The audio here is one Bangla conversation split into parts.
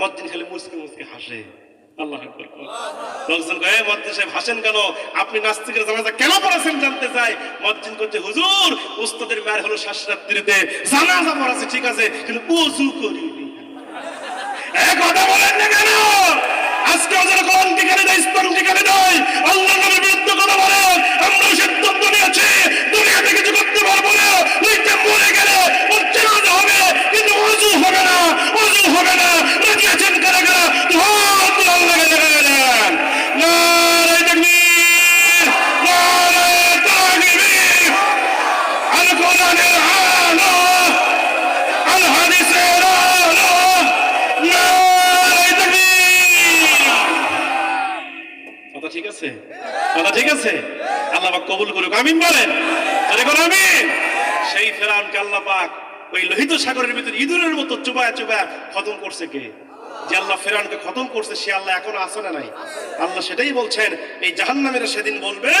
মজ্জিন খালি মুসকে মুসকে হাসে। আল্লাহ লোকজন কয়ে মজ্জিন সাহেব হাসেন কেন? আপনি নাস্তিকের জানাজা কেন পড়াছেন জানতে চাই? করছে হুজুর উস্তাদের মায়ের হলো শাসরাত্রিতে জানাজা পড়াছে ঠিক আছে কিন্তু উজু করি কথা বলেন না কেন? আজকে ওদের কোরআন ঠিকানে দেয় ঠিকানে কথা ঠিক আছে? কথা ঠিক আছে? আল্লাহ কবুল করুক। আমিন বলেন। আমিন। সেই আল্লাহ পাক ওই লোহিত সাগরের ভিতর ইঁদুরের মতো চুবায় চুবায় খতম করছে কে? যে আল্লাহ ফেরাউনকে খতম করছে, সে আল্লাহ না নাই? আল্লাহ সেটাই বলছেন, এই জাহান্নামেরা সেদিন বলবে,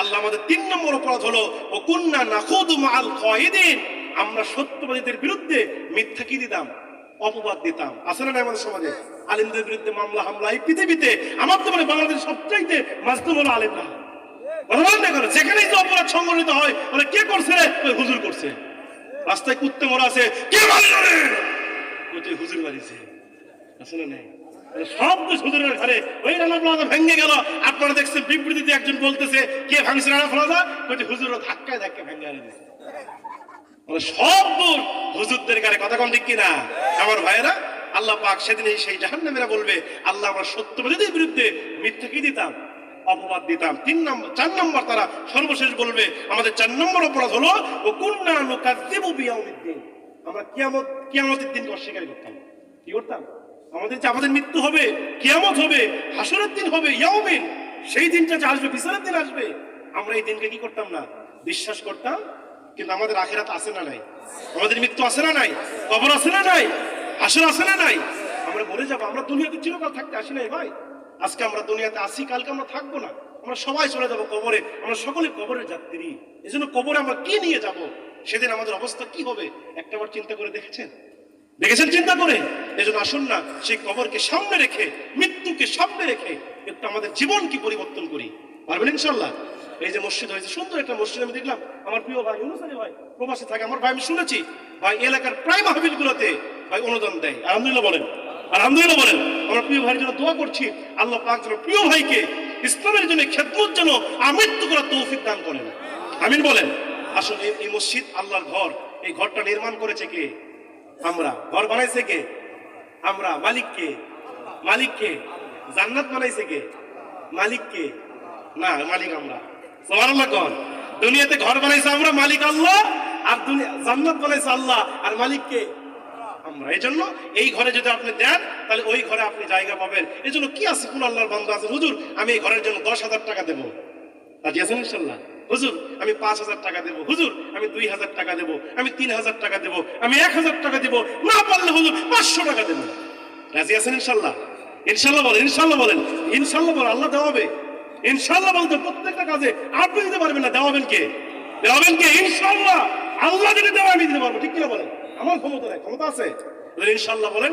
আল্লাহ আমাদের তিন নম্বর অপরাধ হলো ও কুন্না নাখুদু মাল কয়েদিন আমরা সত্যবাদীদের বিরুদ্ধে মিথ্যা কি দিতাম? অপবাদ দিতাম। আছে না আমাদের সমাজে? আলিমদের বিরুদ্ধে মামলা, হামলা, এই পৃথিবীতে আমার তো মানে বাংলাদেশ সবচাইতে মাজলুম হলো আলিমরা কথা না যেখানেই যে অপরাধ সংগঠিত হয় বলে কে করছে হুজুর করছে। রাস্তায় কুত্তে মরা আছে। কে হুজুর মারিছে না নাই। সব দোষ হুজুরের ঘরে। ওই রানা প্লাজা ভেঙে গেল। আপনারা দেখছেন বিবৃতিতে একজন বলতেছে, কে ভাঙছে রানা প্লাজা যে হুজুর ধাক্কায় ধাক্কা ভেঙে আনে মানে সব দূর হুজুরদের গায়ে কথা কম ঠিক কিনা? আমার ভাইয়েরা আল্লাহ পাক সেদিন এই সেই জাহান্নামীরা বলবে, আল্লাহ, আমরা সত্যবাদীদের বিরুদ্ধে মিথ্যা কি দিতাম, অপবাদ দিতাম। তিন নম্বর চার নম্বর তারা সর্বশেষ বলবে, আমাদের চার নম্বর অপরাধ হলো ও কুন্না আমরা কিয়ামত কিয়ামতের দিনকে অস্বীকার করতাম। কি করতাম? আমাদের যে আমাদের মৃত্যু হবে, কিয়ামত হবে, হাসরের দিন হবে, ইয়াউমিন। সেই দিনটা যে আসবে বিচারের দিন আসবে। আমরা এই দিনকে কি করতাম না? বিশ্বাস করতাম, কিন্তু আমাদের আখেরাত আছে না নাই? আমাদের মৃত্যু আছে না নাই? কবর আছে না নাই? আসর আছে না নাই? আমরা মরে যাব, আমরা দুনিয়াতে চিরকাল থাকতে আসি নাই ভাই। আজকে আমরা দুনিয়াতে আসি, কালকে আমরা থাকব না। আমরা সবাই চলে যাব কবরে, আমরা সকলে কবরের যাত্রী। এই জন্য কবরে আমরা কি নিয়ে যাব? সেদিন আমাদের অবস্থা কি হবে? একটা বার চিন্তা করে দেখেছেন? দেখেছেন চিন্তা করে? এই জন্য আসুন না, সেই কবরকে সামনে রেখে, মৃত্যুকে সামনে রেখে একটু আমাদের জীবন কি পরিবর্তন করি। পারবেন ইনশাল্লাহ? এই যে মসজিদ হয়েছে, সুন্দর একটা মসজিদ আমি দেখলাম। আমার প্রিয় ভাই অনুসারী ভাই প্রবাসে থাকে। আমার ভাই আমি শুনেছি, ভাই এলাকার প্রায় মাহবিল গুলোতে অনুদান দেয়। আলহামদুলিল্লাহ বলেন। আলহামদুলিল্লাহ বলেন। আমার প্রিয় ভাইয়ের জন্য দোয়া করছি, আল্লাহ পাক যেন প্রিয় ভাইকে ইসলামের জন্য খেদমত যেন আমৃত্যু করার তৌফিক দান করেন। আমিন বলেন। আসলে এই- মসজিদ আল্লাহর ঘর। এই ঘরটা নির্মাণ করেছে কে? আমরা। ঘর বানাইছে কে? আমরা। মালিক কে? মালিক কে? জান্নাত বানাইছে কে? মালিক কে? না, মালিক আমরা। সুবহানাল্লাহ কোন। দুনিয়াতে ঘর বানাইছে আমরা, মালিক আল্লাহ, আর দুনিয়া জান্নাত বানাইছে আল্লাহ, আর মালিক কে? আমরা। এই জন্য এই ঘরে যদি আপনি দেন, তাহলে ওই ঘরে আপনি জায়গা পাবেন। এই জন্য কি আছে কোন আল্লাহর বান্ধব আছে? হুজুর, আমি এই ঘরের জন্য দশ হাজার টাকা দেবো। রাজি ইনশাল্লাহ? হুজুর, আমি পাঁচ হাজার টাকা দেবো। হুজুর, আমি দুই হাজার টাকা দেবো। আমি তিন হাজার টাকা দেবো। আমি এক হাজার টাকা দেবো। না পারলে হুজুর, পাঁচশো টাকা দেবো। রাজি আছেন ইনশাল্লাহ? ইনশাল্লাহ বলেন ইনশাল্লাহ বলেন। ইনশাল্লাহ বলেন, আল্লাহ দেওয়াবে। ইনশাল্লাহ বলতে প্রত্যেকটা কাজে আপনি দিতে পারবেন না, দেওয়াবেন কে? দেওয়াবেন কে? ইনশাল্লাহ। আল্লাহ যদি দেওয়া আমি দিতে পারব, ঠিক কিনা বলেন? আমার ক্ষমতা নেই ক্ষমতা আছে। ইনশাল্লাহ বলেন